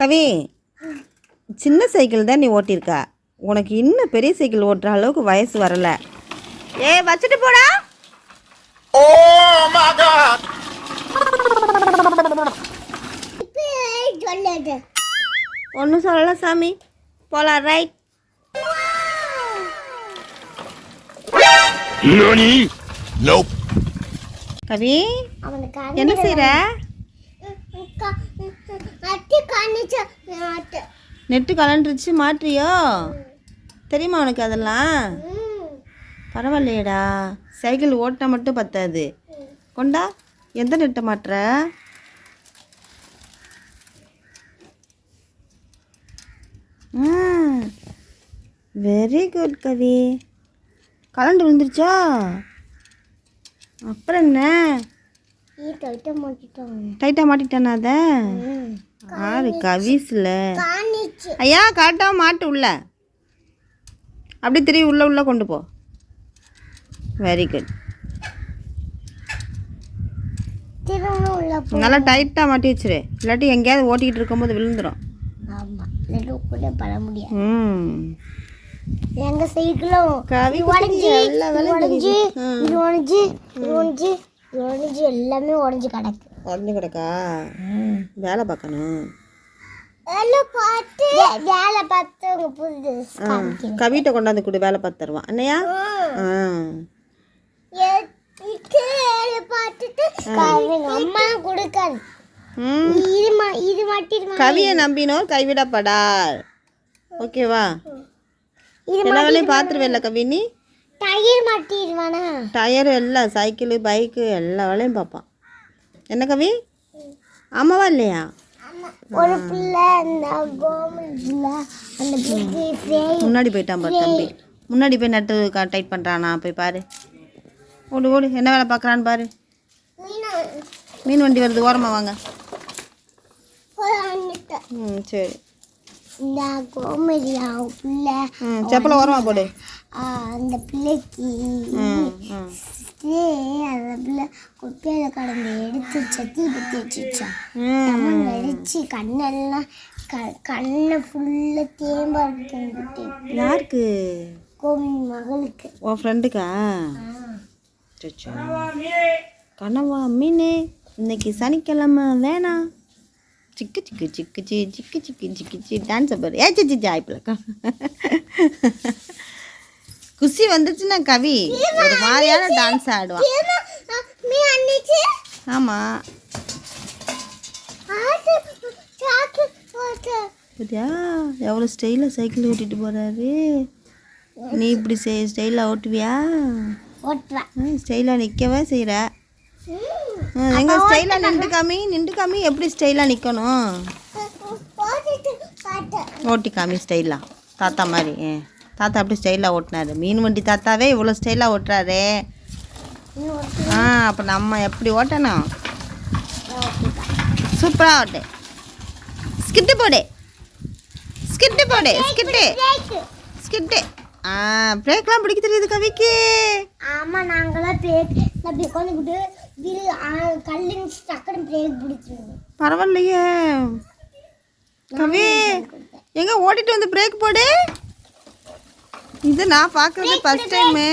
கவி சின்ன சைக்கிள் தான் நீ ஓட்டியிருக்க. உனக்கு இன்னும் பெரிய சைக்கிள் ஓட்டுற அளவுக்கு வயசு வரல. ஏ வச்சுட்டு போடா! சொல்லது ஒன்றும் சொல்லல சாமி. போலாம் ரைட். கவி என்ன அட்டு நெட்டு கலண்டுருச்சு மாற்றியோ தெரியுமா உனக்கு அதெல்லாம்? பரவாயில்லையேடா. சைக்கிள் ஓட்டினா மட்டும் பத்தாது. கொண்டா எந்த நெட்டை மாட்டுற? Very good Kavi. கலண்டு விழுந்துருச்சா? அப்புறம் என்ன? டைட்டாக மாட்டிட்டானா அதை? ஆறு கவிஸில் ஐயா கரெக்டாக மாட்டு உள்ள. அப்படி திரும்பி உள்ள உள்ள கொண்டு போ. வெரி குட் நல்லா டைட்டாக மாட்டி வச்சிரு. இல்லாட்டி எங்கேயாவது ஓட்டிக்கிட்டு இருக்கும்போது விழுந்துடும் எங்க சைக்கிளும் உடஞ்சி உடஞ்சி உடஞ்சி. உடஞ்சி எல்லாமே உடஞ்சி கிடக்கு. உடஞ்சி கிடக்கா? வேலை பார்க்கணும். வேலை பார்த்து வேலை பார்த்து உங்க புது கவிட்ட கொண்டாந்து கொடு வேலை பார்த்து தருவான் அண்ணையா அம்மா கொடுக்காது. இது மா இது மாட்டிருமா கவியை நம்பினோர் கைவிடப்படார் ஓகேவா? இது எல்லா வேலையும் பார்த்துருவேல்ல கவி நீ டயர் மாட்டிடுவானா? டயரு எல்லாம் சைக்கிளு பைக்கு எல்லா வேலையும் பார்ப்பான். என்ன கவி? ஆமாவா இல்லையா? ஒரு பிள்ளை அந்த கவர்மெண்ட்ல அந்த முன்னாடி போயிட்டான் பாரு தம்பி. முன்னாடி போய் நட்டு டைட் பண்ணுறானா போய் பாரு. ஓடு ஓடு. என்ன வேலை பார்க்குறான்னு பாரு. மீன். வண்டி வருது. ஓரமாக வாங்க. ம் சரி. இந்த கோமதியா பிள்ளை செப்பலை ஓரமாக போடு. அந்த பிள்ளைக்கு அந்த பிள்ளை குப்பையில கடந்து எடுத்து சத்தி பற்றி வச்சுச்சான் அடிச்சு கண்ணெல்லாம் க கண்ணை ஃபுல்லாக தேம்பா எடுத்துட்டு யாருக்கு? கோவில் மகளுக்கு. உன் ஃப்ரெண்டுக்கா கனவா மீனே இன்னைக்கு சனிக்கிழமை வேணாம் சிக்கு சிக்கு சிக்கு சி சிக்கு சிக்கு சிக்கு சி டான்ஸ் பாரு ஏ சிச்சி ஜாய் பிளக்கா குஷி வந்துச்சுன்னா கவி ஒரு மாதிரியான டான்ஸ் ஆடுவான் ஆமாம் பார்த்தியா எவ்வளோ ஸ்டைலாக சைக்கிள் ஓட்டிட்டு போகிறாரு நீ இப்படி ஸ்டைலாக ஓட்டுவியா? ஸ்டைலாக நிற்கவே செய்கிற எங்க ஸ்டைலாக நின்று காமி நின்று காமி எப்படி ஸ்டைலாக நிற்கணும் ஓட்டி காமி ஸ்டைலாக தாத்தா மாதிரி தாத்தா அப்படி ஸ்டைலாக ஓட்டினாரு. மீன் வண்டி தாத்தாவே இவ்வளோ ஸ்டைலாக ஓட்டுறாரு. ஆ அப்போ நம்ம எப்படி ஓட்டணும்? சூப்பராக ஓட்டு. ஸ்கிட்டு போடு. ஸ்கிட்டு போடு ஸ்கிட்டு ஸ்கிட்டு ஆ பிரேக்லாம் பிடிக்க தெரியுது கவிக்கு. ஆமா நாங்களாம் பிரேக் அப்படி உட்காந்துக்கிட்டு திரு கல்லுங்க டக்குனு பிரேக் பிடிச்சிருவோம் பரவாயில்லையே. கவி எங்க ஓட்டிட்டு வந்து பிரேக் போடு. இது நான் பார்க்குறது ஃபஸ்ட் டைமு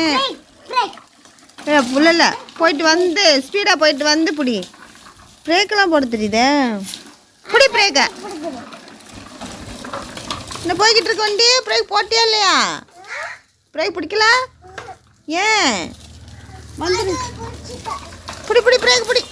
இல்லை போயிட்டு வந்து ஸ்பீடாக போயிட்டு வந்து பிடி. பிரேக்கெல்லாம் போட தெரியுதே. பிடி பிரேக்கை இன்னும் போய்கிட்டு இருக்க வண்டி? பிரேக் போட்டியா இல்லையா? பிரேக் பிடிக்கல? ஏன்? வந்துரு. பிடி பிடி பிரேக் பிடி.